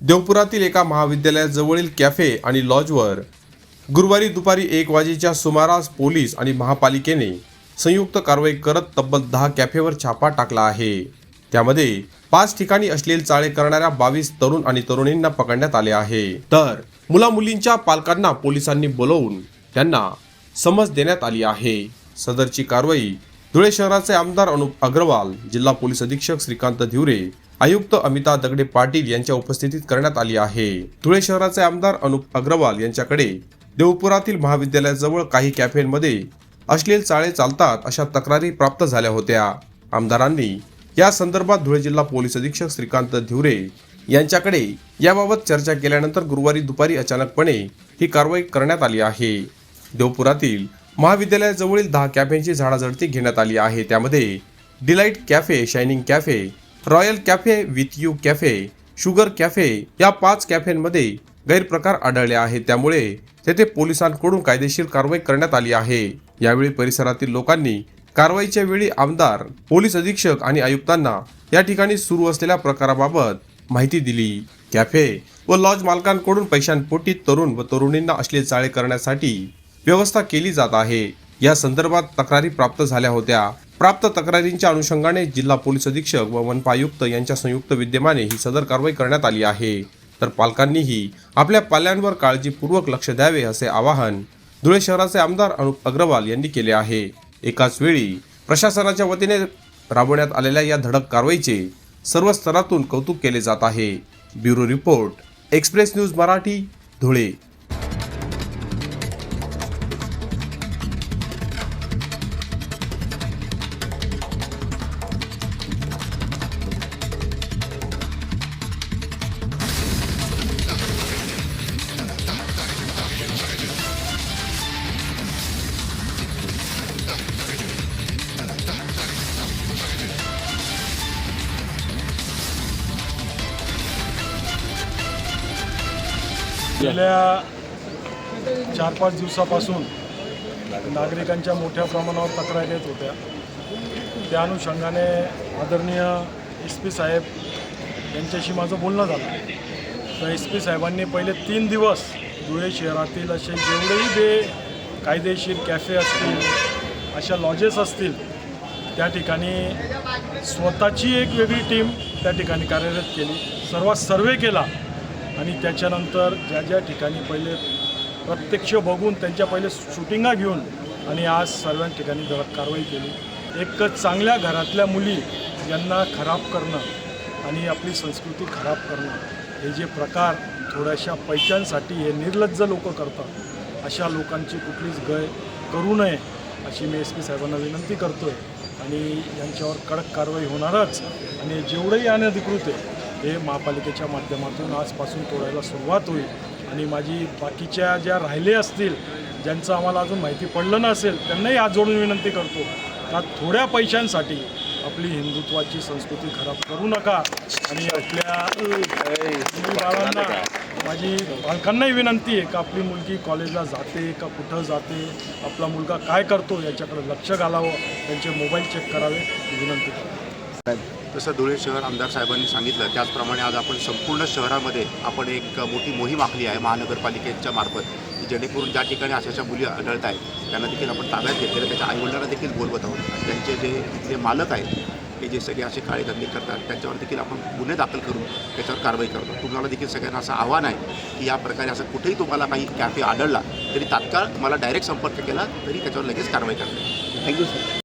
देवपुरातील एका महाविद्यालयाजवळील कॅफे आणि लॉजवर गुरुवारी दुपारी एक वाजेच्या सुमारास पोलीस आणि महापालिकेने संयुक्त कारवाई करत तब्बल दहा कॅफेवर छापा टाकला आहे. त्यामध्ये पाच ठिकाणी अश्लील चाळे करणाऱ्या बावीस तरुण आणि तरुणींना पकडण्यात आले आहे. तर मुला मुलींच्या पालकांना पोलिसांनी बोलवून त्यांना समज देण्यात आली आहे. सदरची कारवाई धुळे शहराचे आमदार अनुप अग्रवाल जिल्हा पोलीस अधीक्षक श्रीकांत धिवरे आयुक्त अमिता दगडे पाटील यांच्या उपस्थितीत करण्यात आली आहे. धुळे शहराचे आमदार अनुप अग्रवाल यांच्याकडे देवपुरातील महाविद्यालयाजवळ काही कॅफेमध्ये अश्लील चाळे चालतात अशा तक्रारी प्राप्त झाल्या होत्या. आमदारांनी या संदर्भात धुळे जिल्हा पोलीस अधीक्षक श्रीकांत धिवरे यांच्याकडे याबाबत चर्चा केल्यानंतर गुरुवारी दुपारी अचानकपणे ही कारवाई करण्यात आली आहे. देवपुरातील महाविद्यालयाजवळील दहा कॅफेंची झाडाझडती घेण्यात आली आहे. त्यामध्ये Delight Cafe Shining Cafe Royal Cafe With You Cafe Sugar Cafe या पाच कॅफेंमध्ये गैरप्रकार आढळले आहेत. त्यामुळे तेथे पोलिसांकडून कायदेशीर कारवाई करण्यात आली आहे. यावेळी परिसरातील लोकांनी कारवाईच्या वेळी आमदार पोलीस अधीक्षक आणि आयुक्तांना या ठिकाणी सुरू असलेल्या प्रकाराबाबत माहिती दिली. कॅफे व लॉज मालकांकडून पैशांपोटी तरुण व तरुणींना असले चाळे करण्यासाठी व्यवस्था केली जात आहे. या संदर्भात तक्रारी प्राप्त झाल्या होत्या. प्राप्त तक्रारींच्या अनुषंगाने जिल्हा पोलीस अधीक्षक व मनपायुक्त यांच्या संयुक्त विद्यमाने ही सदर कारवाई करण्यात आली आहे. तर पालकांनीही आपल्या पाल्यांवर काळजीपूर्वक लक्ष द्यावे असे आवाहन धुळे शहराचे आमदार अनुप अग्रवाल यांनी केले आहे. एकाच वेळी प्रशासनाच्या वतीने राबवण्यात आलेल्या या धडक कारवाईचे सर्व स्तरातून कौतुक केले जात आहे. Bureau report Express News Marathi Dhule. गेल्या चार पाच दिवसापासून नागरिकांच्या मोठ्या प्रमाणावर तक्रारी येत होत्या. त्या अनुषंगाने आदरणीय एस पी साहेब यांच्याशी माझं बोलणं झालं. तर एस पी साहेबांनी पहिले तीन दिवस धुळे शहरातील असे जेवढेही बे कायदेशीर कॅफे असतील अशा लॉजेस असतील त्या ठिकाणी स्वतःची एक वेगळी टीम त्या ठिकाणी कार्यरत केली. सर्वात सर्वे केला. आणि त्याच्यानंतर ज्या ज्या ठिकाणी पहिले प्रत्यक्ष बघून त्यांच्या पहिले शूटिंगा घेऊन आणि आज सर्व ठिकाणी जरा कारवाई केली. एक चांगल्या घरातल्या मुली यांना खराब करणं आणि आपली संस्कृती खराब करणं हे जे प्रकार थोड्याशा पैशांसाठी हे निर्लज्ज लोक करतात अशा लोकांची कुठलीच गय करू नये अशी मी एस पी साहेबांना विनंती करतो आहे आणि यांच्यावर कडक कारवाई होणारच आणि जेवढंही अनधिकृत आहे हे महापालिकेच्या माध्यमातून आजपासून तोडायला सुरुवात होईल. आणि माझी बाकीच्या ज्या राहिले असतील ज्यांचं आम्हाला अजून माहिती पडलं नसेल त्यांनाही आज जोडून विनंती करतो का थोड्या पैशांसाठी आपली हिंदुत्वाची संस्कृती खराब करू नका. आणि आपल्या बाळांना माझी पालकांनाही विनंती आहे का आपली मुलगी कॉलेजला जाते का कुठं जाते आपला मुलगा काय करतो याच्याकडे लक्ष घालावं त्यांचे मोबाईल चेक करावे विनंती करतो. जसं धुळे शहर आमदार साहेबांनी सांगितलं. त्याचप्रमाणे आज आपण संपूर्ण शहरामध्ये आपण एक मोठी मोहीम आखली आहे महानगरपालिकेच्या मार्फत की जेणेकरून ज्या ठिकाणी अशा अशा मुली आढळत आहेत त्यांना देखील आपण ताब्यात घेतलेलं त्याच्या आईवडिलांना देखील बोलवत आहोत. आणि त्यांचे जे इथले मालक आहेत हे जे सगळे असे काळे धंदे करतात त्यांच्यावर देखील आपण गुन्हे दाखल करून त्याच्यावर कारवाई करतो. तुम्हाला देखील सगळ्यांना असं आव्हान आहे की या प्रकारे असं कुठेही तुम्हाला काही कॅफे आढळला तरी तात्काळ मला डायरेक्ट संपर्क केला तरी त्याच्यावर लगेच कारवाई करते थँक्यू सर